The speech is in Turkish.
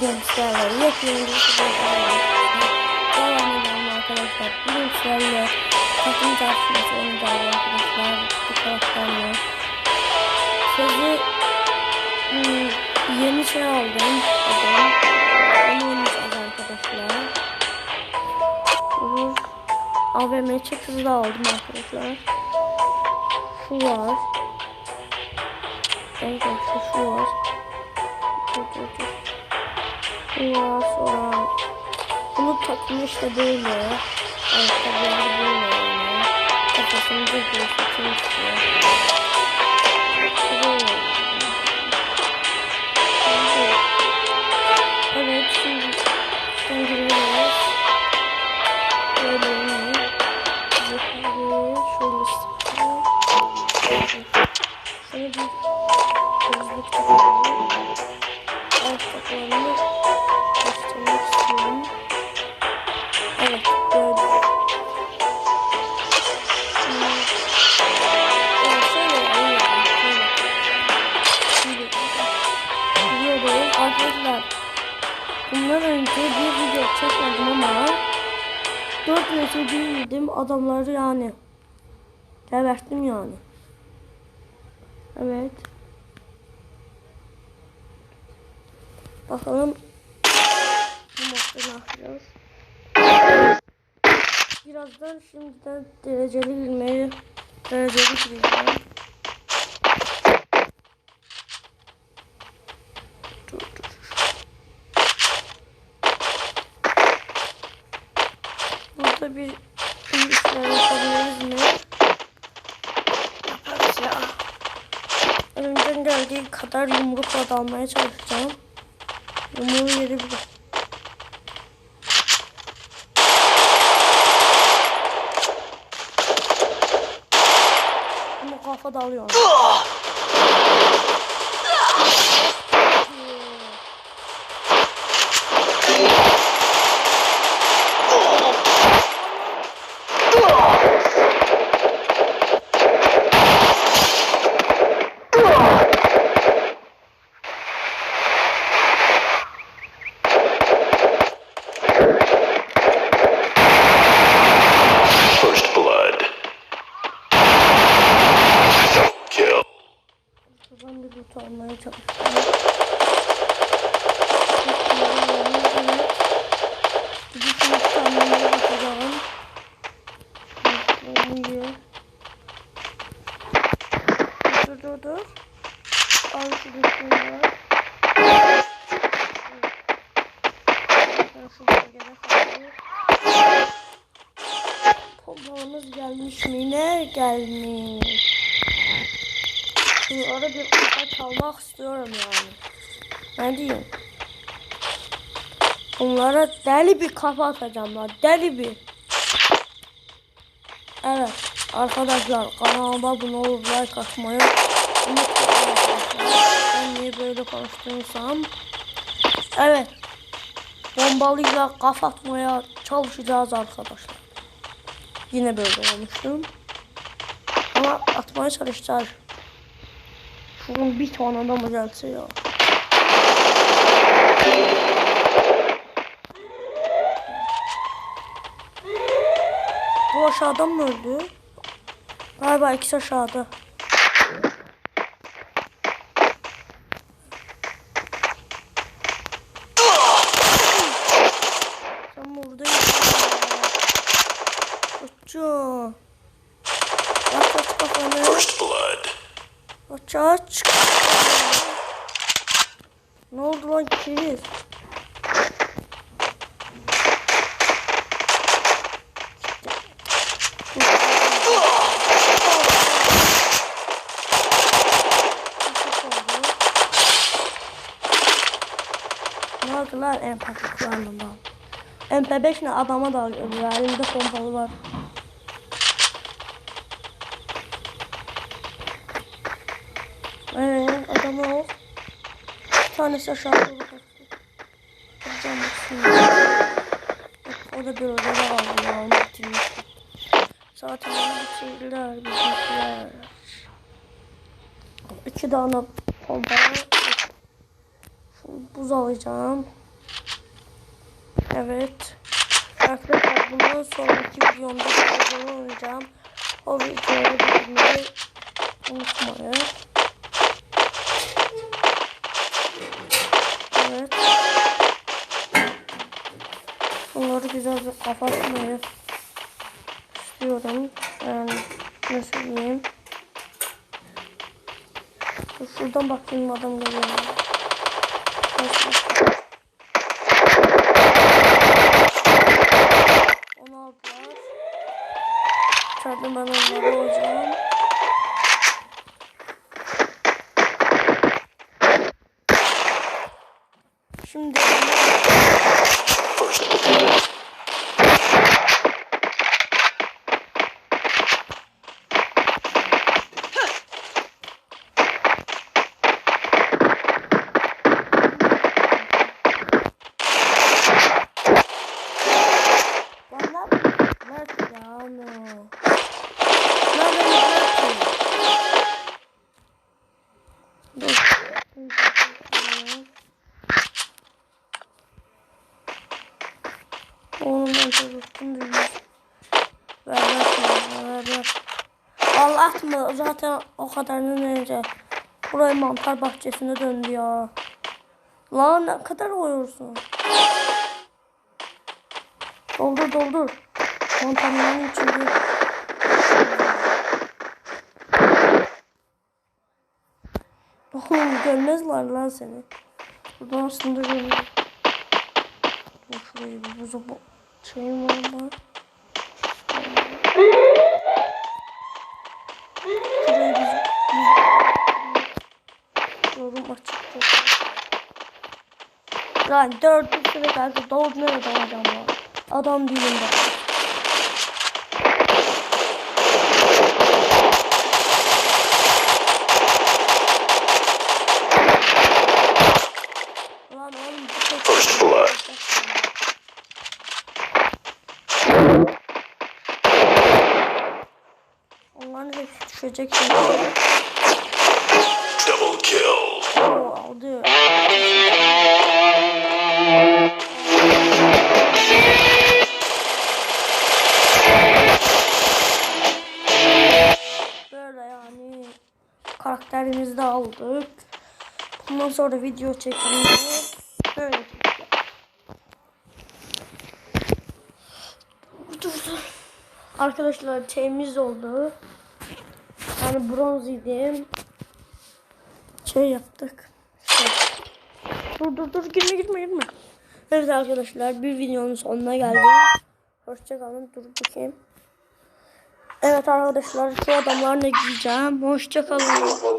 bir videolarla devam edelim arkadaşlar. Bilinçlerle takım tartışması oynayacağız arkadaşlar. Bu karakterle. Sözü hmm, yeni şey aldım. Onu oynayacağız arkadaşlar. Olur. AVM çekisi de aldım arkadaşlar. Şu var. Evet şu, şu var. Dur dur dur. Var sonra. Bunu takımı işte böyle. Ayakkabıları böyle yani. Kafasını düzgün saçını bir video çekmedim ama 4 metre büyüdüm adamları yani. Geberttim yani. Evet. Bakalım bu modda ne yapacağız. Birazdan şimdiden dereceli girmeyi dereceli gireceğim. Burada bir işler yapabiliriz mi? Yaparız ya. Elimden geldiği kadar yumrukla dalmaya çalışacağım. Yumruğu yeri bir. Ama kafa dalıyor. First blood. Kill. Ben de loot almaya çalışıyorum. Evet. Gidip loot almaya bakacağım. Oluyor. Dur dur dur. Al şu loot'unu. Ben şu bölgede kaldım. Pompalımız gelmiş mi? Ne gelmiş? Şimdi orada bir kafa çalmak istiyorum yani. Ne diyeyim? Bunlara deli bir kafa atacağım lan. Deli bir. Evet. Arkadaşlar kanalıma abone olup like atmayı unutmayın. Ben niye böyle konuştuysam. Evet. Bombalıyla kafa atmaya çalışacağız arkadaşlar. Yine böyle olmuştum. Ama atmaya çalışacağız. Şunun bir tane da mı gelse ya? Bu aşağıdan mı öldü? Galiba ikisi aşağıda. Uçuyor. Aç aç kafanı. First blood. Aç aç. Ne oldu lan kiriz? Ne oldu lan MP kullandım ben. MP5 ne adama da elimde pompalı var. Adamı al. Bir tanesi aşağıda bıraktı. Kıracağım bakayım. Bak, O da bir odada aldı ya. Onu bitirmiş. Zaten onu bitirdiler bizimkiler. İki tane pompalı. Şu buz alacağım. Evet. Arkadaşlar bundan sonraki videomda oynayacağım. O videoyu beğenmeyi unutmayın. Evet. Bunları güzel kapatmayı istiyorum. Yani nasıl diyeyim. Şuradan bakayım adam geliyor. Nasıl? Onu aldılar. İçeride ben onları alacağım. Şimdi First Bana Nerede ya onu? Nerede nerede? Dur. Oğlum ben çalıştım değil. Ver ver şunu, ver ver. Atma zaten o kadarını neyse. Burayı mantar bahçesine döndü ya. Lan ne kadar oyursun. Doldur doldur. Mantarların içinde. Oğlum görmezler lan seni. Buradan aslında görmez. Şurayı bir buzu bu şeyim var mı? Şurayı biz Yorum açıktı. Lan dört süre kaldı. Doğru nerede adam var? Adam değilim ben. Lan oğlum karakterimizi de aldık. Bundan sonra video çekimini böyle. Dur dur. Arkadaşlar temiz oldu. Yani bronz idim. Şey yaptık. Şey. Dur dur dur girme girme girme. Evet arkadaşlar bir videonun sonuna geldik. Hoşçakalın dur bakayım. Evet arkadaşlar şu adamlarla gideceğim. Hoşçakalın.